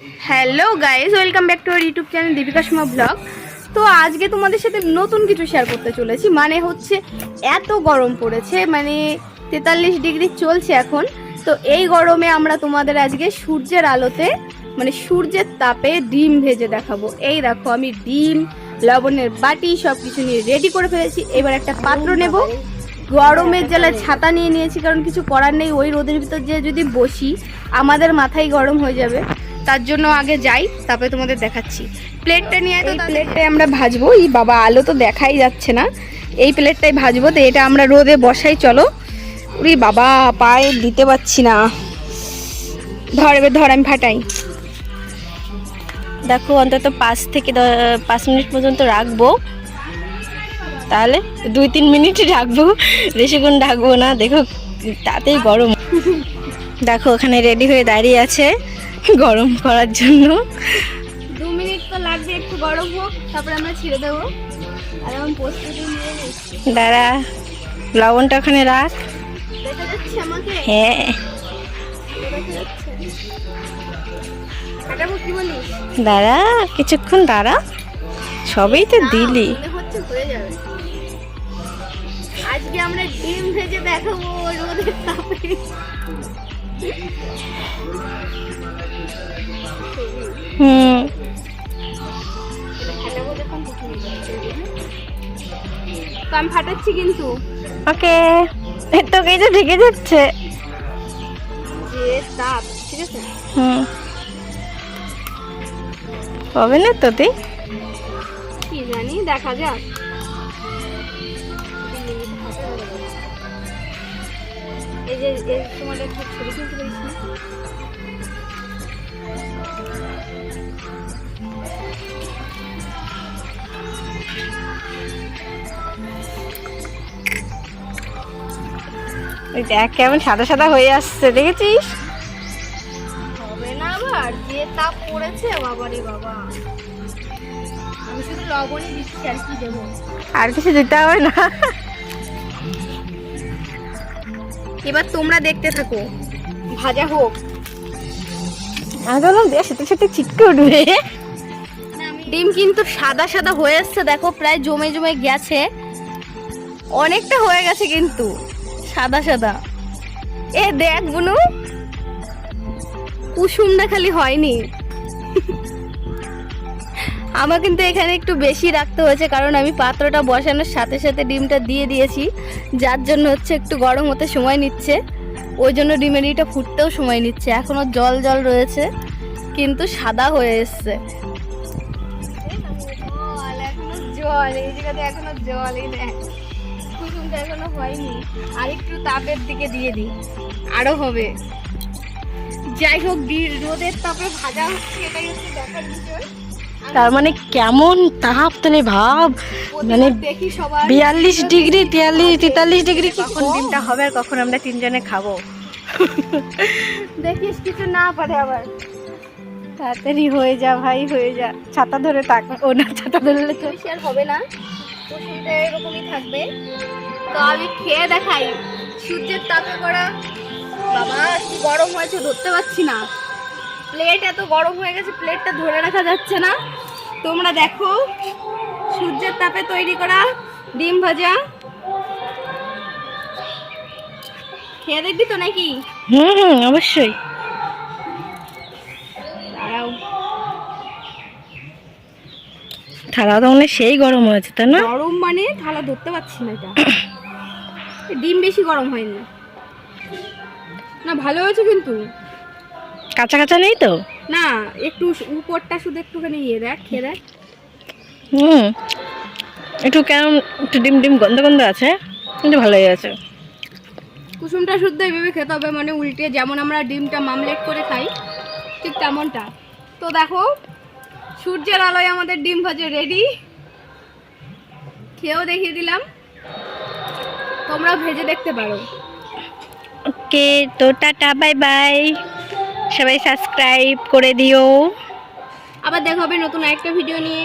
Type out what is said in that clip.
Hello guys welcome back to our YouTube channel Deepika Suma vlog তো আজকে তোমাদের সাথে নতুন কিছু শেয়ার করতে চলেছি। মানে হচ্ছে এত গরম পড়েছে মানে তেতাল্লিশ ডিগ্রি চলছে এখন। তো এই গরমে আমরা তোমাদের আজকে সূর্যের আলোতে মানে সূর্যের তাপে ডিম ভেজে দেখাবো। এই দেখো, আমি ডিম, লবণের বাটি সব কিছু নিয়ে রেডি করে ফেলেছি। এবার একটা পাত্র নেব। গরমের জ্বালায় ছাতা নিয়ে নিয়েছি, কারণ কিছু করার নেই। ওই রোদের ভিতর যে যদি বসি, আমাদের মাথায় গরম হয়ে যাবে। তার জন্য আগে যাই তারপরে তোমাদের দেখাচ্ছি। প্লেটটা নিয়ে তো প্লেটটাই আমরা ভাজবো। এই বাবা আলো তো দেখাই যাচ্ছে না। এই প্লেটটাই ভাজবো তো এটা আমরা রোদে বসাই চলো। উরি বাবা পায়ে দিতে পারছি না। ধর এবার ধর আমি ফাটাই। দেখো অন্তত পাঁচ থেকে পাঁচ মিনিট পর্যন্ত রাখব। তাহলে দুই তিন মিনিট রাখব। বেশিক্ষণ রাখব না। দেখো তাতেই গরম। দেখো ওখানে রেডি হয়ে দাঁড়িয়ে আছে। গরম করার জন্য। দু মিনিট তো লাগবে একটু গরম হোক তারপরে আমরা ছেড়ে দেবো। আর এখন প্রস্তুতি নিয়ে দাঁড়া লবণটা ওখানে রাখ। হ্যাঁ। দাঁড়া কিছুক্ষণ দাঁড়া। সবই তো দিলি। আজকে আমরা ডিম ভেজে দেখাবো রোদের তাপে। আমি ফাটাচ্ছি কিন্তু। ওকে। তোকে তো ঢেকে যাচ্ছে। যে তাপ ঠিক আছে? হুম। হবে না তো তুই? কি জানি দেখা যাক। এই যে এই তোমার একটু ছবি তুলতে পারিস না দেখ কেমন সাদা সাদা হয়ে আসছে দেখেছিস? হবে না আবার যে তাপ পড়েছে বাবারে বাবা। আমি শুধু লবণই দিচ্ছি আর কি দেবো। আর কিছু দিতে হবে না। এবার তোমরা দেখতে থাকো। ভাজা হোক। আমি বললাম দেখ সাথে সাথে ছিটকে উঠবে। ডিম কিন্তু সাদা সাদা হয়ে আসছে দেখো প্রায় জমে জমে গেছে। অনেকটা হয়ে গেছে কিন্তু। সাদা সাদা। এ দেখ বুনু, কুসুমটা খালি হয়নি। আমার কিন্তু এখানে একটু বেশি রাখতে হয়েছে, কারণ আমি পাত্রটা বসানোর সাথে সাথে ডিমটা দিয়ে দিয়েছি। যার জন্য হচ্ছে একটু গরম হতে সময় নিচ্ছে। ওই জন্য ডিমের ইটা ফুটতেও সময় নিচ্ছে। এখনও জল জল রয়েছে, কিন্তু সাদা হয়ে এসছে। জল এই জায়গাতে এখনও জলই দেখ কুসুমটা এখনও হয়নি। আর একটু তাপের দিকে দিয়ে দিই। আরও হবে। যাই হোক রোদের তাপে ভাজা হচ্ছে এটাই হচ্ছে দেখার বিষয়। তার মানে কেমন তাপ তাহলে ভাব? মানে দেখি সবার বিয়াল্লিশ ডিগ্রি তিয়াল্লিশ তেতাল্লিশ ডিগ্রি কখন ডিমটা হবে আর কখন আমরা তিনজনে খাব? দেখিস কিছু না পারে আবার। তাড়াতাড়ি হয়ে যা ভাই হয়ে যা। ছাতা ধরে তাক ও না ছাতা ধরলে তো আর হবে না। এরকমই থাকবে। খেয়ে দেখাই। সূর্যের তাপে করা বাবা গরম হয়েছে, ধরতে পারছি না। প্লেট এত গরম হয়ে গেছে প্লেটটা ধরে রাখা যাচ্ছে না। তোমরা দেখো, সূর্যের তাপে তৈরি করা ডিম ভাজা। খেয়ে দেখবি তো নাকি? হুম হুম, অবশ্যই। থালা তো মনে সেই গরম হয়েছে তাই না? গরম মানে থালা ধরতে পারছি না এটা। ডিম বেশি গরম হয়নি। না ভালো হয়েছে কিন্তু। কাঁচা কাঁচা নেই তো? না একটু উপরটা শুধু একটুখানি ইয়ে দেখ খেয়ে দেখ। হুম। একটু কেমন একটু ডিম ডিম গন্ধ গন্ধ আছে কিন্তু ভালোই আছে। কুসুমটা শুদ্ধ এভাবে খেতে হবে মানে উল্টে যেমন আমরা ডিমটা মামলেট করে খাই ঠিক তেমনটা। তো দেখো সূর্যের আলোয় আমাদের ডিম ভাজে রেডি খেয়েও দেখিয়ে দিলাম। তোমরা ভেজে দেখতে পারো। ওকে তো টাটা বাই বাই। সবাই সাবস্ক্রাইব করে দিও। আবার দেখা হবে নতুন একটা ভিডিও নিয়ে।